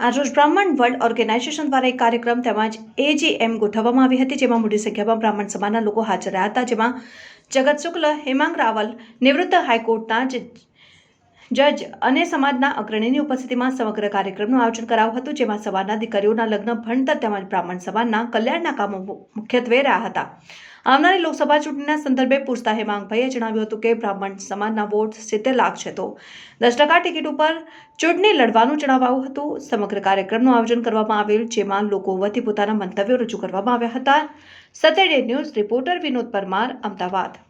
આજરોજ બ્રાહ્મણ world organisation દ્વારા એક કાર્યક્રમ તેમજ એજીએમ ગોઠવવામાં આવી હતી, જેમાં મોટી સંખ્યામાં બ્રાહ્મણ સમાજના લોકો હાજર રહ્યા હતા, જેમાં જગત શુક્લ, હેમાંગ રાવલ, નિવૃત્ત હાઈકોર્ટના જજ અને સમાજના અગ્રણીની ઉપસ્થિતિમાં સમગ્ર કાર્યક્રમનું આયોજન કરાયું હતું, જેમાં સવારના દીકરીઓના લગ્ન, ભણતર તેમજ બ્રાહ્મણ સમાજના કલ્યાણના કામો મુખ્યત્વે રહ્યા હતા. આવનારી લોકસભા ચૂંટણીના સંદર્ભે પૂછતા હેમાંગભાઈએ જણાવ્યું હતું કે બ્રાહ્મણ સમાજના વોટ સિત્તેર લાખ છે તો દસ ટકા ટિકિટ ઉપર ચૂંટણી લડવાનું જણાવાયું હતું. સમગ્ર કાર્યક્રમનું આયોજન કરવામાં આવેલ, જેમાં લોકો વતી પોતાના મંતવ્યો રજૂ કરવામાં આવ્યા હતા. સતેડે ન્યૂઝ, રિપોર્ટર વિનોદ પરમાર, અમદાવાદ.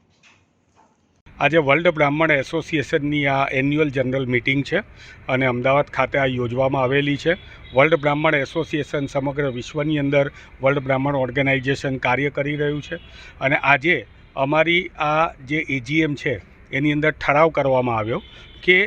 આજે વર્લ્ડ બ્રાહ્મણ એસોસિએશનની આ એન્યુઅલ જનરલ મિટિંગ છે અને અમદાવાદ ખાતે આ યોજવામાં આવેલી છે. વર્લ્ડ બ્રાહ્મણ એસોસિએશન સમગ્ર વિશ્વની અંદર વર્લ્ડ બ્રાહ્મણ ઓર્ગેનાઇઝેશન કાર્ય કરી રહ્યું છે અને આજે અમારી આ જે એજીએમ છે એની અંદર ઠરાવ કરવામાં આવ્યો કે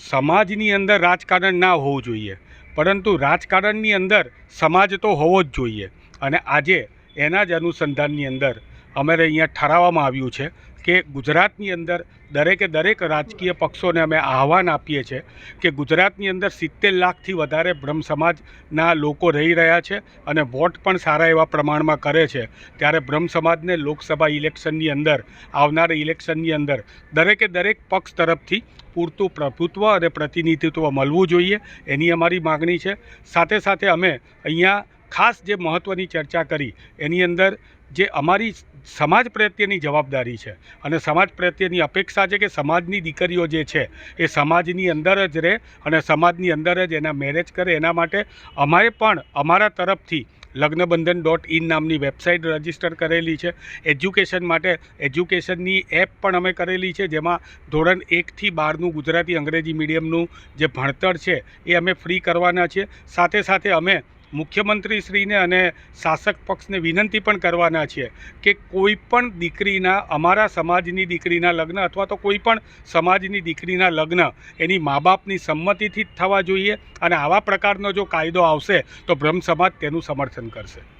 સમાજની અંદર રાજકારણ ના હોવું જોઈએ, પરંતુ રાજકારણની અંદર સમાજ તો હોવો જ જોઈએ અને આજે એના જ અનુસંધાનની અંદર અમારે અહીંયા ઠરાવવામાં આવ્યું છે કે ગુજરાતની અંદર દરેકે દરેક રાજકીય પક્ષોને અમે આહવાન આપીએ છીએ કે ગુજરાતની અંદર સિત્તેર લાખથી વધારે બ્રહ્મ સમાજના લોકો રહી રહ્યા છે અને વોટ પણ સારા એવા પ્રમાણમાં કરે છે. ત્યારે બ્રહ્મ સમાજને લોકસભા ઇલેક્શનની અંદર, આવનાર ઇલેક્શનની અંદર દરેકે દરેક પક્ષ તરફથી પૂરતું પ્રભુત્વ અને પ્રતિનિધિત્વ મળવું જોઈએ એની અમારી માગણી છે. સાથે સાથે અમે અહીંયા ખાસ જે મહત્ત્વની ચર્ચા કરી એની અંદર જે અમારી સમાજ પ્રત્યેની જવાબદારી છે અને સમાજ પ્રત્યેની અપેક્ષા છે કે સમાજની દીકરીઓ જે છે એ સમાજની અંદર જ રહે અને સમાજની અંદર જ એના મેરેજ કરે. એના માટે અમારે પણ અમારા તરફથી લગ્નબંધન ડોટ ઇન નામની વેબસાઇટ રજિસ્ટર કરેલી છે. એજ્યુકેશન માટે એજ્યુકેશનની એપ પણ અમે કરેલી છે, જેમાં ધોરણ એકથી બારનું ગુજરાતી અંગ્રેજી મીડિયમનું જે ભણતર છે એ અમે ફ્રી કરવાના છીએ. સાથે સાથે અમે મુખ્યમંત્રીશ્રીને અને શાસક પક્ષને વિનંતી પણ કરવાના છીએ કે કોઈ પણ દીકરીના, અમારા સમાજની દીકરીના લગ્ન અથવા તો કોઈ પણ સમાજની દીકરીના લગ્ન એની મા બાપની સંમતિથી જ થવા જોઈએ અને આવા પ્રકારનો જો કાયદો આવશે તો બ્રહ્મ સમાજ તેનું સમર્થન કરશે.